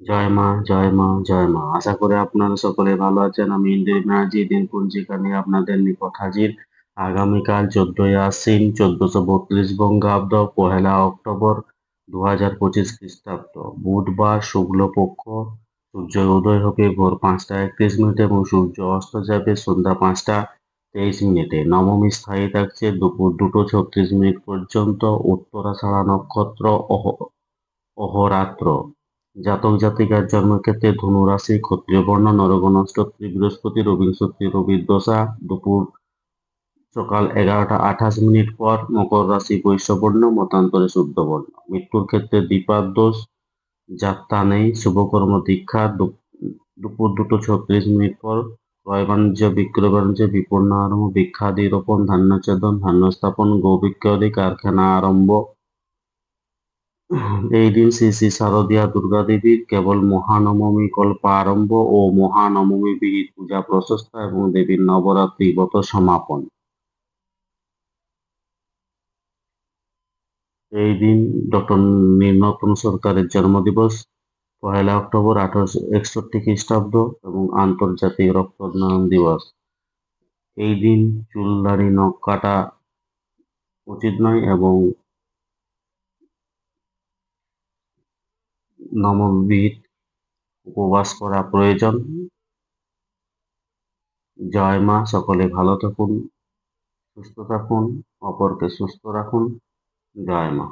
জয় মা জয় মা জয় মা। আশা করি আপনারা সকলে ভালো আছেন। আমি ইন্দ্রিয় ব্যানার্জি দিনপঞ্জিকা নিয়ে আপনাদের নিকট হাজির। আগামীকাল চোদ্দই আশ্বিন, চোদ্দশো বত্রিশ বঙ্গাব্দ, পহেলা অক্টোবর দু হাজার পঁচিশ খ্রিস্টাব্দ। বুধবার শুক্লপক্ষ, সূর্য উদয় হবে ভোর পাঁচটা একত্রিশ মিনিটে এবং সূর্য অস্ত যাবে সন্ধ্যা পাঁচটা তেইশ মিনিটে। নবমী স্থায়ী থাকছে দুপুর দুটো ছত্রিশ মিনিট পর্যন্ত। উত্তরাষাঢ়া নক্ষত্র অহ, অহরাত্র। জাতক জাতিকার জন্মক্ষেত্রে ধনু রাশি, ক্ষত্রিয় বর্ণ নরগণ অষ্টত্রী বৃহস্পতি রবিংশত্রী রবির দশা, দুপুর সকাল এগারোটা আঠাশ মিনিট পর মকর রাশি বৈশ্যবর্ণ, মতান্তরে শুদ্ধ বর্ণ মৃত্যুর ক্ষেত্রে দ্বিপাদ দোষ, যাত্রা নেই, শুভকর্ম দীক্ষা দুপুর দুটো ছত্রিশ মিনিট পর ক্রয় বাণিজ্য, বিক্রয় বাণিজ্য, বিপন্ন আরম্ভ বিখ্যাদি রোপণ ধান্য ছেদন ধান্য স্থাপন গো বিক্রয় কারখানা আরম্ভ এই দিন শ্রী শ্রী শারদীয়া দুর্গা দেবীর কেবল মহানবমী কল্প আরম্ভ ও মহানবমী বিহিত পূজা প্রশস্ত এবং দেবীর নবরাত্রি ব্রত সমাপন। এই দিন ডক্টর নীলনতন সরকারের জন্মদিবস, পহেলা অক্টোবর আঠারোশো একষট্টি খ্রিস্টাব্দ এবং আন্তর্জাতিক রক্তদান দিবস। এই দিন চুল দাড়ি, নখ কাটা উচিত নয় এবং নববিধ উপবাস করা প্রয়োজন। জয় মা, সকলে ভালো থাকুন, সুস্থ থাকুন, অপরকে সুস্থ রাখুন। জয় মা।